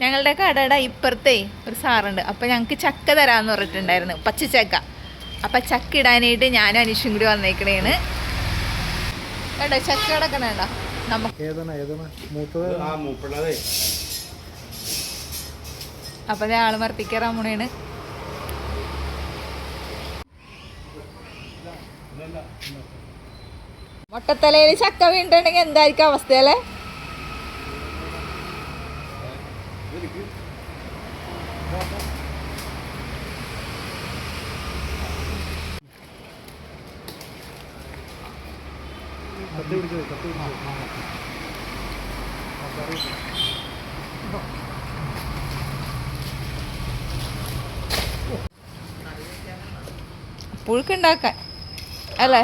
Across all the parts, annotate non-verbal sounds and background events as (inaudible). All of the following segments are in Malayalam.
ഞങ്ങളുടെ കടയുടെ ഇപ്പുറത്തേ ഒരു സാറുണ്ട്. അപ്പോൾ ഞങ്ങൾക്ക് ചക്ക തരാമെന്ന് പറഞ്ഞിട്ടുണ്ടായിരുന്നു. പച്ചച്ചക്ക അപ്പം ചക്ക ഇടാനായിട്ട് ഞാനും അനീഷും കൂടി വന്നേക്കണേണ്. കേട്ടോ ചക്ക കിടക്കണേണ്ട നമുക്ക് ഏതാണ് ഏതാണ്? മൂത്തത്? ആ മൂപ്പുള്ളതേ. അപ്പം അതേ ആൾ മർത്തിക്കറാൻ പോണേണ് മുട്ടത്തലയിൽ ചക്ക വീണിട്ടുണ്ടെങ്കിൽ എന്തായിരിക്കും അവസ്ഥയല്ലേ കത്തി പിടിച്ചത് കത്തി പിടിച്ചത് പുഴുക്കുണ്ടാക്കാൻ. അല്ലേ?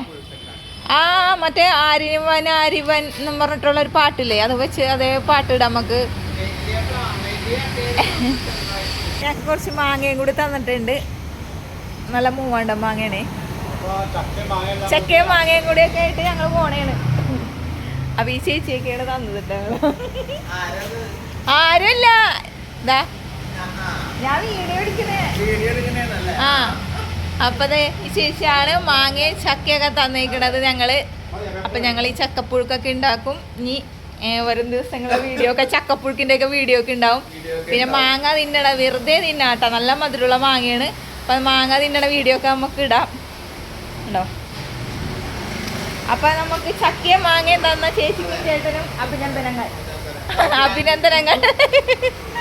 ആ മറ്റേ ആര്യവൻ ആര്യവൻ എന്നും പറഞ്ഞിട്ടുള്ള ഒരു പാട്ടില്ലേ? അത് വെച്ച് അതേ പാട്ടിടാം നമുക്ക്. ഞാൻ കുറച്ച് മാങ്ങയും കൂടി തന്നിട്ടുണ്ട്. നല്ല മൂവാണ്ട മാങ്ങയാണേ. ചക്കയും മാങ്ങയും കൂടി ഒക്കെ ആയിട്ട് ഞങ്ങൾ പോണേണ്. അപ്പൊ ഈ ചേച്ചിയൊക്കെയാണ് തന്നത് ആരുമല്ല. ഇതാ ഞാൻ വീഡിയോ എടുക്കുന്നേ. ആ. അപ്പതേ ഈ ചേച്ചിയാണ് മാങ്ങയും ചക്കയൊക്കെ തന്നേക്കണത് ഞങ്ങൾ. അപ്പൊ ഞങ്ങൾ ഈ ചക്കപ്പുഴുക്കൊക്കെ ഉണ്ടാക്കും. ഇനി വരും ദിവസങ്ങളെ വീഡിയോ ഒക്കെ ചക്കപ്പുഴുക്കിന്റെ ഒക്കെ വീഡിയോ ഒക്കെ ഉണ്ടാവും. പിന്നെ മാങ്ങ തിന്നണ വെറുതെ തിന്നാട്ടോ നല്ല മധുരമുള്ള മാങ്ങയാണ്. അപ്പൊ മാങ്ങ തിന്നണ വീഡിയോ ഒക്കെ നമുക്ക് ഇടാം. ഉണ്ടോ? അപ്പൊ നമുക്ക് ചക്കിയ മാങ്ങ തന്ന ചേച്ചിക്കും ചേട്ടനും അഭിനന്ദനങ്ങൾ. അഭിനന്ദനങ്ങൾ. (laughs)